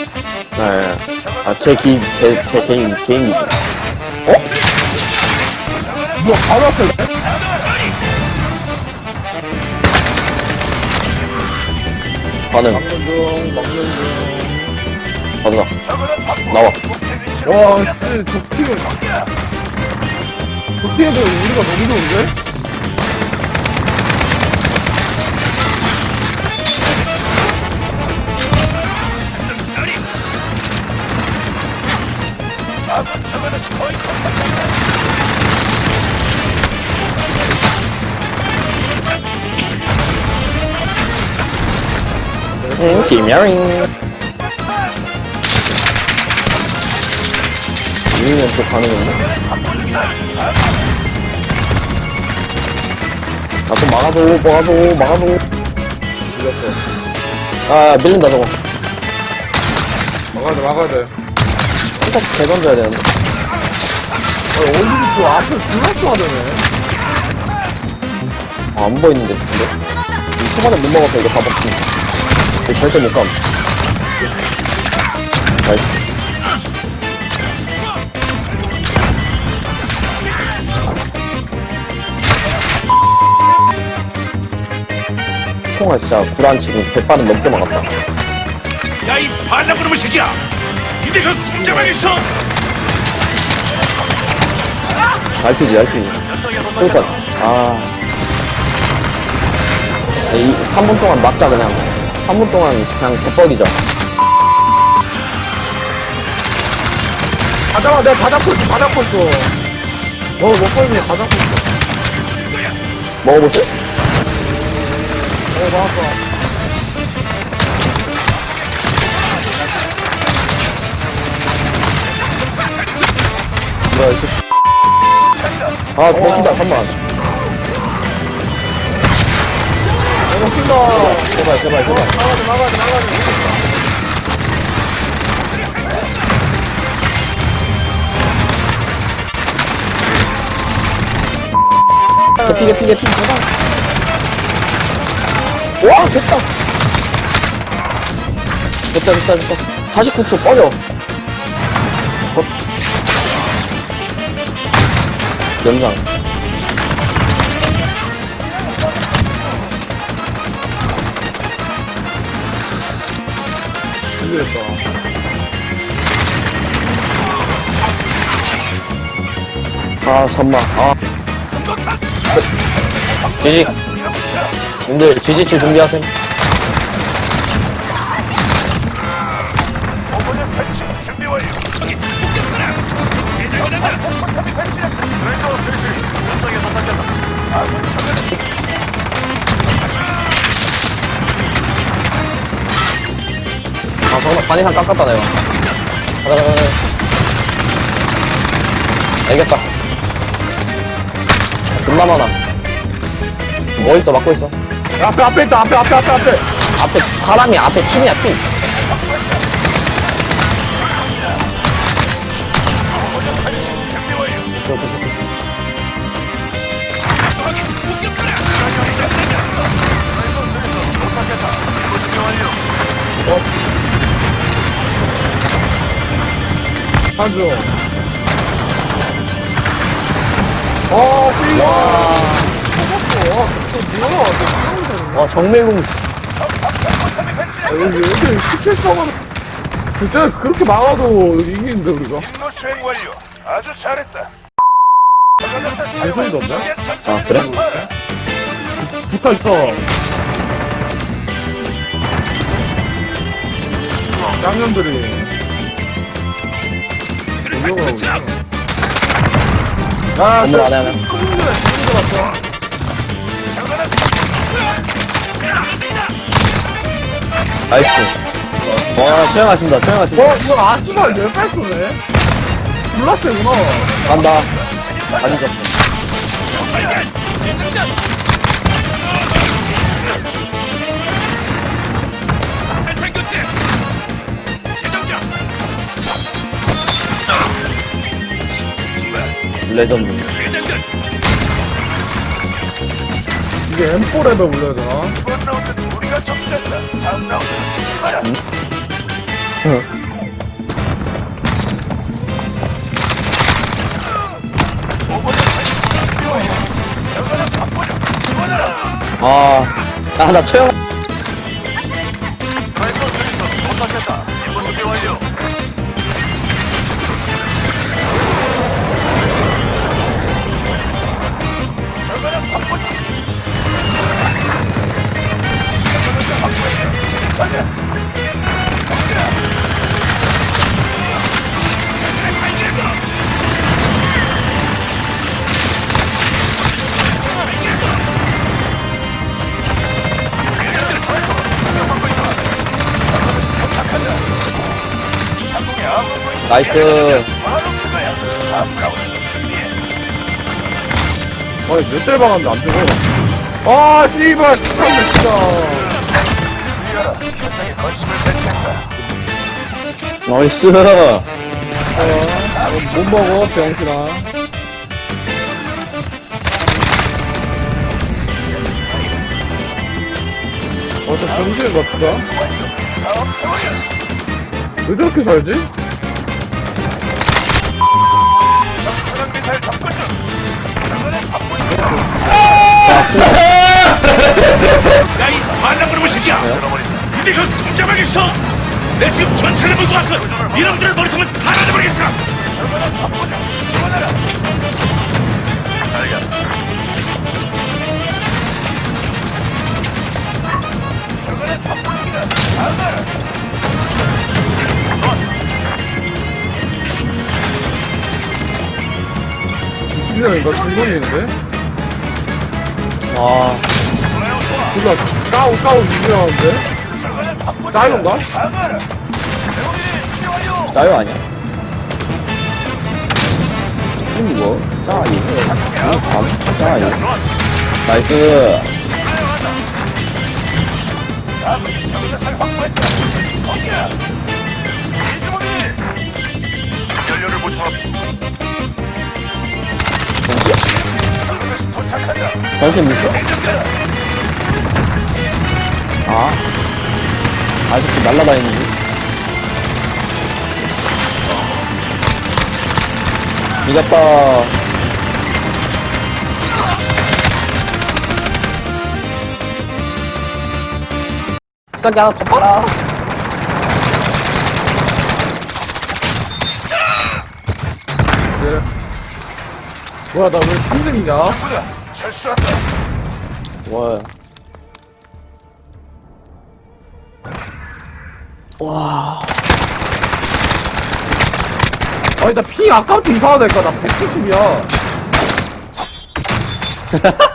네. 아, 제 기, 제, 제 개인, 개인기죠. 뭐 바로 앞에 반응, 먹는 중 먹는 중 가자. 나와. 와, 적팀을 적팀에도 우리가 너무 좋은데? 응, 김야링. 유인은 또 가능했네. 아, 좀 막아줘, 막아줘, 막아줘. 밀렸어 아, 밀린다, 저거. 막아야 돼 막아야 돼 살짝 대던져야 되는데. 아, 어디 또 앞에 블락도 하더네 아, 안 보이는데, 근데. 이 초반에 못 먹어서 이거 다 먹지. 이거 절대 못 감. 나이스. 총알 진짜 구란 지금 100발은 넘게 막았다. 야, 이 반란그놈의 새끼야! 니네 그 공장방에서 RPG, RPG. 소유탄. 아. 이 3분 동안 막자, 그냥. 3분 동안 그냥. 다 잡아 내가 다 잡고 있어 다 잡고 있어 어 먹고 있네 다 잡고 있어 먹어보지? 어 나왔어 뭐야, 이 새끼. 아, 먹힌다, 잠깐만. 어 먹힌다 제발, 제발, 제발. 막아야 돼 개피, 개피, 개피, 제발. 와, 됐다. 됐다, 됐다, 됐다. 49초 꺼져. 어? 연장. 준비했다 아, 잠만. 아. 지지. 님들, 지지치 준비하세요. 정말 반 이상 깎았다, 내가. 가자, 가자, 가자. 알겠다. 존나 많아. 뭐 있어, 막고 있어. 야, 앞에 앞에 있다 앞에 앞에 앞에 앞에 앞에 사람이 앞에 팀이야, 팀. 한조 어와 어, 와, 정밀공수. 여기 왜 이렇게 스트레스하면 그때 그렇게 막아도 이기는데 우리가 임무 수행 완료. 아주 잘했다. 잔소리도 없네 아, 그래? 붙어 있어 짱년들이 올려가고 있어 야 건물 안에 하나. 나이스. 와, 수영하신다, 수영하신다. 어 이거 아스발 내빨 쏘네 블라스구나 간다. 아니죠. 레전드. 이게 M4랩에 올려야 되나? 이번 라운드는 우리가 접수했다. 다음 라운드는. 아, 아, 나 처형. 나이스. 아니, 몇대 박았는데 안 죽어. 아, 씨발, 참네, 진짜. 나이스. 못 먹어, 병신아. 어, 저 병신 같다. 왜 저렇게 살지? 미사일 접근 중. 새끼야. 들어버린다. 근데 그 꼼짝하겠어. 내 지금 전차를 몰고 와서 이놈들을 머리통을. 지원하라. 알겠 진영인가? 중동인데? 아, 졸라 까우, 까우 유명한데? 완료. 짜요 아니야? 이거, 짜요. 이거 감, 짜요. 나이스. 전신 있어? 아. 아직도 날라다니는지. 이겼다. 싸게 하나 더. 쎄. 뭐야, 나 왜 3등이냐? 철수한다. 와. 와. 아니, 나 피 아까부터 이상하다니까. 나 170이야.